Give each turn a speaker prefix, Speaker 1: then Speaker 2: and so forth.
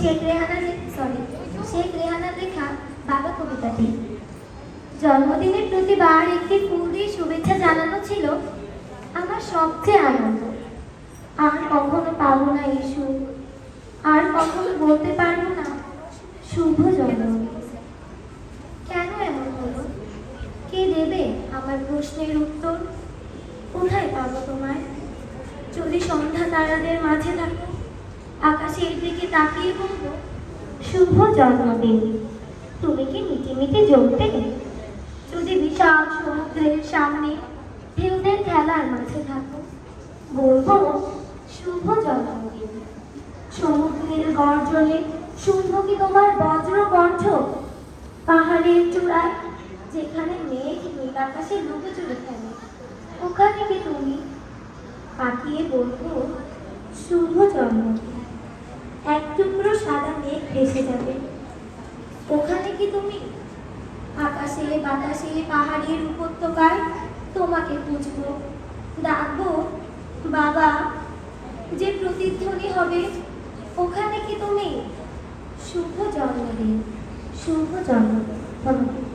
Speaker 1: Sheikh Rehana sorry Sheikh Rehana লেখা বাবা কবিতাটি। জন্মদিনের প্রতিবার একটি ফুল শুভেচ্ছা জানানো ছিল আমার সবচেয়ে আনন্দ। আর কখনো পাবো না এই আর কখনো বলতে পারব না শুভ জন্মদিন কেন এমন হলো? কে দেবে আমার প্রশ্নের উত্তর? কোথায় পাবো তোমায়? যদি সন্ধ্যা তারাদের মাঝে থাকো, আকাশের দিকে তাকিয়ে বলব শুভ জন্মদিন। তুমি কি মিটি মিটি জমতে যদি বিশাল সমুদ্রের সামনে ঢেউদের খেলার মাঝে থাকো, বলব, শুভ জন্মদিন। সমুদ্রের গর্জনে শুনব কি তোমার বজ্র কণ্ঠ? পাহাড়ের চূড়ায় যেখানে মেঘ নীল আকাশে ডুবে চলে খেলে ওখানে কি তুমি? পাকিয়ে বলব, শুভ জন্মদিন। মেঘ ভেসে যাবে। ওখানে কি তুমি আকাশে বাতাসে পাহাড়ের উপত্যকায় তোমাকে খুঁজব? ডাকবো, বাবা, যে প্রতিধ্বনি হবে, ওখানে কি তুমি শুভ জন্মদিন শুভ জন্মদিন